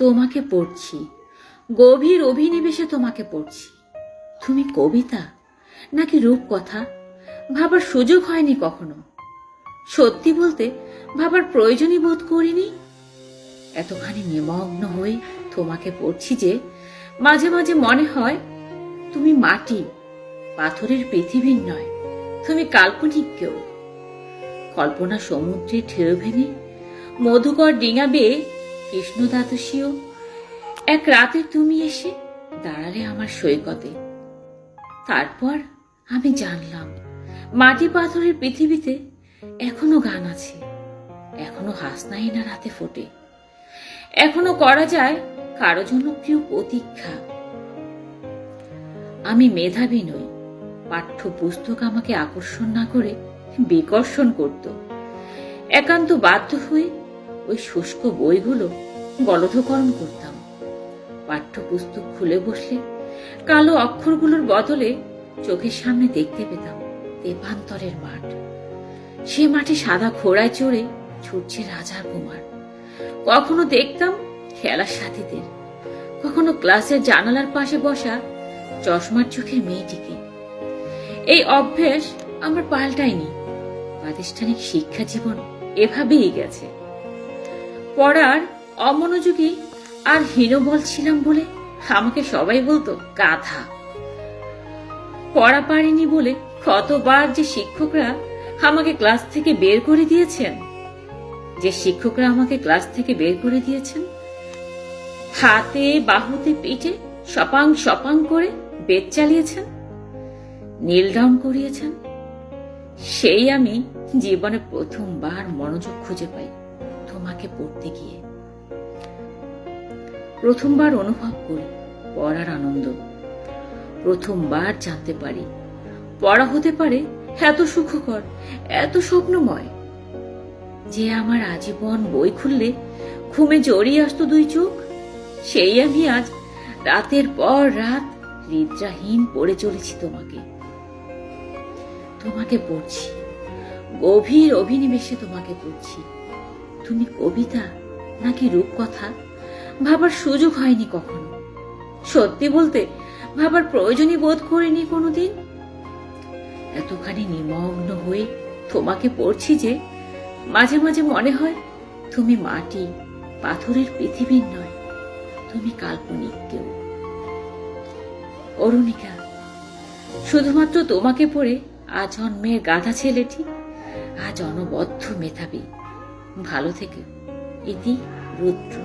তোমাকে পড়ছি। গভীর অভিনিবেশে তোমাকে পড়ছি। তুমি কবিতা নাকি রূপকথা? ভাবার সুযোগ হয়নি কখনো। সত্যি বলতে ভাবার প্রয়োজনই বোধ করিনি। এতখানি নিমগ্ন হয়ে তোমাকে পড়ছি যে মাঝে মাঝে মনে হয় তুমি মাটি, পাথরের পৃথিবীর নয়, তুমি কাল্পনিক কেউ। কল্পনা সমুদ্রে ঢেউ ভেঙে মধুকর ডিঙা বেয়ে কৃষ্ণ দ্বাদশীয় এক রাতে তুমি এসে দাঁড়ালে আমার সৈকতে। তারপর আমি জানলাম, মাটি পাথরের পৃথিবীতে এখনও গান আছে, এখনও হাসনাইনা রাতে ফোটে। এখনও করা যায় কারও জন্য প্রিয় প্রতীক্ষা। আমি মেধাবী নই পাঠ্য পুস্তক আমাকে আকর্ষণ না করে বিকর্ষণ করত। একান্ত বাধ্য হয়ে ওই শুষ্ক বইগুলো গলধকরণ করতাম। পাঠ্যপুস্তক খুলে বসলে কালো অক্ষরগুলোর বদলে চোখের সামনে দেখতে পেতাম দেবান্তরের মাঠ। সে মাঠে সাদা ঘোড়ায় চড়ে ছুটছে রাজার কুমার। কখনো দেখতাম খেলার সাথীদের। কখনো ক্লাসের জানালার পাশে বসা চশমার চোখের মেয়েটিকে। এই অভ্যেস আমার পাল্টায়নি। প্রাতিষ্ঠানিক শিক্ষা জীবন এভাবেই গেছে। পড়ার অমনোযোগী আর হীনবল ছিলাম বলে আমাকে সবাই বলতো, গাধা। পড়া পারিনি বলে কতবার যে শিক্ষকরা আমাকে ক্লাস থেকে বের করে দিয়েছেন। যে শিক্ষকরা আমাকে ক্লাস থেকে বের করে দিয়েছেন, হাতে বাহুতে পিঠে সপাং সপাং করে বেদ চালিয়েছেন, নীল ডাউন করিয়েছেন, সেই আমি জীবনে প্রথমবার মনোযোগ খুঁজে পাই। তোমাকে পড়তে গিয়ে। প্রথমবার অনুভব করি পড়ার আনন্দ। প্রথমবার জানতে পারি পড়া হতে পারে এত সুখকর, এত স্বপ্নময়। যে আমার আজীবন বই খুললে ঘুমে জড়িয়ে আসতো দুই চোখ, সেই আমি আজ রাতের পর রাত নিদ্রাহীন পড়ে চলেছি তোমাকে। তোমাকে পড়ছি, গভীর অভিনিবেশে তোমাকে পড়ছি। তুমি কবিতা নাকি রূপকথা? ভাবার সুযোগ হয়নি কখনো। সত্যি বলতে, ভাবার প্রয়োজনই বোধ করিনি কোনোদিন। এতখানি নিমগ্ন হয়ে তোমাকে পড়ছি যে, মাঝে মাঝে মনে হয় তুমি মাটি, পাথরের পৃথিবীর নয়, তুমি কাল্পনিক কেউ। অরুণিকা, শুধুমাত্র তোমাকে পড়ে আজ জন্মের গাধা ছেলেটি, আজ অনবদ্ধ মেধাবী। ভালো থেকে। ইতি রুদ্র।